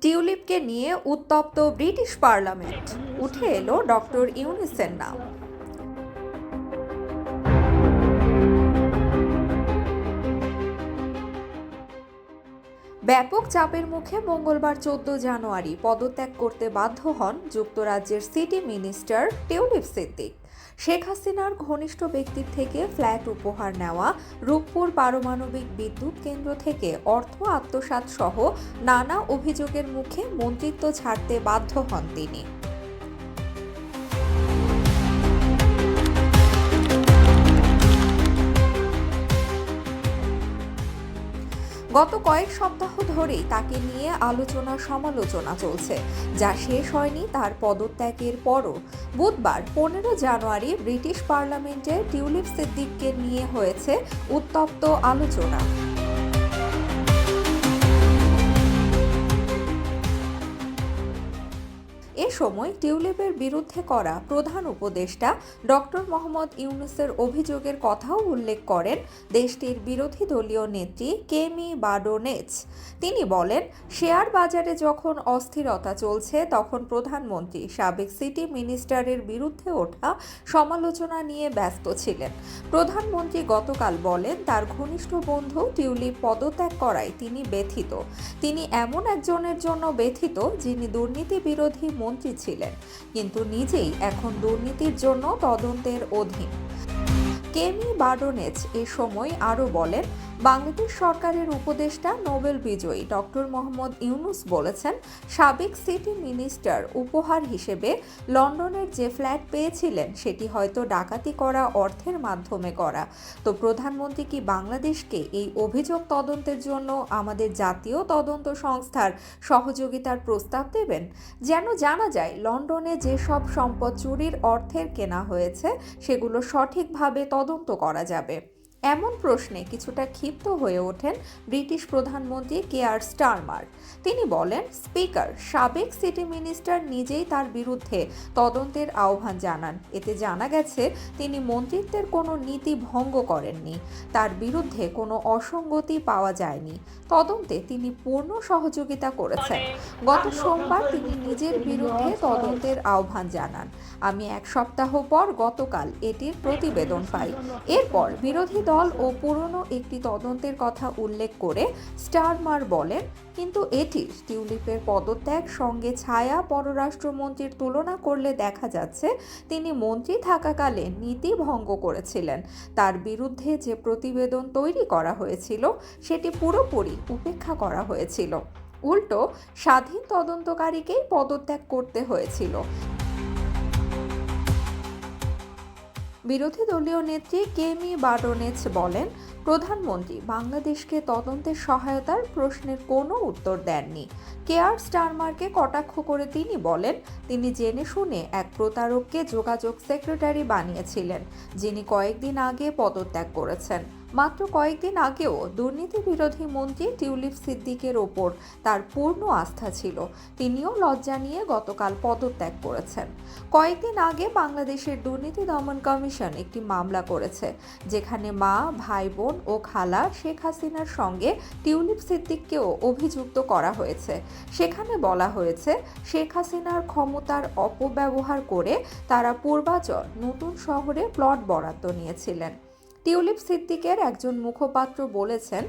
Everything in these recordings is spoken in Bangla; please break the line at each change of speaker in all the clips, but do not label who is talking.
টিউলিপকে নিয়ে উত্তপ্ত ব্রিটিশ পার্লামেন্ট। উঠে এলো ডক্টর ইউনিসের নাম। ব্যাপক চাপের মুখে মঙ্গলবার চোদ্দ জানুয়ারি পদত্যাগ করতে বাধ্য হন যুক্তরাজ্যের city minister Tulip Siddiq. Sheikh হাসিনার ঘনিষ্ঠ ব্যক্তির থেকে ফ্ল্যাট উপহার নেওয়া, রূপপুর পারমাণবিক বিদ্যুৎ কেন্দ্র থেকে অর্থ আত্মসাত সহ নানা অভিযোগের মুখে মন্ত্রিত্ব ছাড়তে বাধ্য হন তিনি। গত কয়েক সপ্তাহ ধরেই তাকে নিয়ে আলোচনা সমালোচনা চলছে। যা শেষ হয়নি তার পদত্যাগের পরও। বুধবার পনেরো জানুয়ারি ব্রিটিশ পার্লামেন্টে টিউলিপ সিদ্দিককে নিয়ে হয়েছে উত্তপ্ত আলোচনা। এ সময় টিউলিপের বিরুদ্ধে করা প্রধান উপদেষ্টা ডক্টর মোহাম্মদ ইউনুসের অভিযোগের কথাও উল্লেখ করেন দেশটির বিরোধী দলীয় নেত্রী কেমি বাডোনেচ। তিনি বলেন, শেয়ার বাজারে যখন অস্থিরতা চলছে, তখন প্রধানমন্ত্রী, সাবেক সিটি মিনিস্টারের বিরুদ্ধে ওঠা সমালোচনা নিয়ে ব্যস্ত ছিলেন। প্রধানমন্ত্রী গতকাল বলেন, তার ঘনিষ্ঠ বন্ধু টিউলিপ পদত্যাগ করায় তিনি ব্যথিত। তিনি এমন একজনের জন্য ব্যথিত, যিনি দুর্নীতি বিরোধী মন্ত্রী ছিলেন, কিন্তু নিজেই এখন দুর্নীতির জন্য তদন্তের অধীন। কেমি বাডোনেচ এ সময় আরও বলেন বাংলাদেশ সরকারের উপদেষ্টা নোবেল বিজয়ী ডক্টর মোহাম্মদ ইউনুস বলেছেন, সাবেক সিটি মিনিস্টার উপহার হিসেবে লন্ডনের যে ফ্ল্যাট পেয়েছিলেন, সেটি হয়তো ডাকাতি করা অর্থের মাধ্যমে করা। তো প্রধানমন্ত্রী কি বাংলাদেশকে এই অভিযোগ তদন্তের জন্য আমাদের জাতীয় তদন্ত সংস্থার সহযোগিতার প্রস্তাব দেবেন? যেন জানা যায়, লন্ডনে যেসব সম্পদ চুরির অর্থের কেনা হয়েছে, সেগুলো সঠিকভাবে তদন্ত করা যাবে। এমন প্রশ্নে কিছুটা ক্ষিপ্ত হয়ে ওঠেন ব্রিটিশ প্রধানমন্ত্রী কে আর স্টারমার। তিনি বলেন, স্পিকার, সাবেক সিটি মিনিস্টার নিজেই তার বিরুদ্ধে তদন্তের আহ্বান জানান। এতে জানা গেছে, তিনি মন্ত্রিত্বের কোনো নীতি ভঙ্গ করেননি। তার বিরুদ্ধে কোনো অসঙ্গতি পাওয়া যায়নি। তদন্তে তিনি পূর্ণ সহযোগিতা করেছেন। গত সোমবার তিনি নিজের বিরুদ্ধে তদন্তের আহ্বান জানান। আমি এক সপ্তাহ পর গতকাল এটির প্রতিবেদন পাই। এরপর বিরোধী দল ও পুরনো একটি তদন্তের কথা উল্লেখ করে স্টারমার বলেন, কিন্তু এটি টিউলিপের পদত্যাগ সঙ্গে ছায়া পররাষ্ট্রমন্ত্রীর তুলনা করলে দেখা যাচ্ছে তিনি মন্ত্রী থাকাকালে নীতি ভঙ্গ করেছিলেন। তার বিরুদ্ধে যে প্রতিবেদন তৈরি করা হয়েছিল, সেটি পুরোপুরি উপেক্ষা করা হয়েছিল। উল্টো, স্বাধীন তদন্তকারীকেই পদত্যাগ করতে হয়েছিল। বিরোধী দলীয় নেত্রী কেমি বাডোনেচ বলেন, প্রধানমন্ত্রী বাংলাদেশকে তদন্তের সহায়তার প্রশ্নের কোনো উত্তর দেননি। কেয়ার স্টারমারকে কটাক্ষ করে তিনি বলেন, তিনি জেনে শুনে এক প্রতারককে যোগাযোগ সেক্রেটারি বানিয়েছিলেন, যিনি কয়েকদিন আগে পদত্যাগ করেছেন। মাত্র কয়েকদিন আগেও দুর্নীতি বিরোধী মন্ত্রী টিউলিপ সিদ্দিকের ওপর তার পূর্ণ আস্থা ছিল। তিনিও লজ্জা নিয়ে গতকাল পদত্যাগ করেছেন। কয়েকদিন আগে বাংলাদেশের দুর্নীতি দমন কমিশন একটি মামলা করেছে, যেখানে মা ভাই বোন ও খালা শেখ হাসিনার সঙ্গে টিউলিপ সিদ্দিককেও অভিযুক্ত করা হয়েছে। সেখানে বলা হয়েছে, শেখ হাসিনার ক্ষমতার অপব্যবহার করে তারা পূর্বাচল নতুন শহরে প্লট বরাদ্দ নিয়েছিলেন। টিউলিপ সিদ্দিকের একজন মুখপাত্র বলেছেন,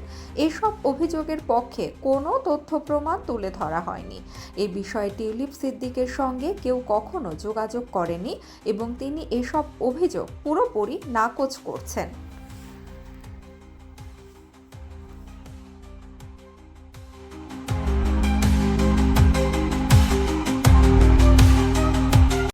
এসব অভিযোগের পক্ষে কোনো তথ্য প্রমাণ তুলে ধরা হয়নি। এ বিষয়ে টিউলিপ সিদ্দিকের সঙ্গে কেউ কখনো যোগাযোগ করেনি এবং তিনি এসব অভিযোগ পুরোপুরি নাকচ করছেন।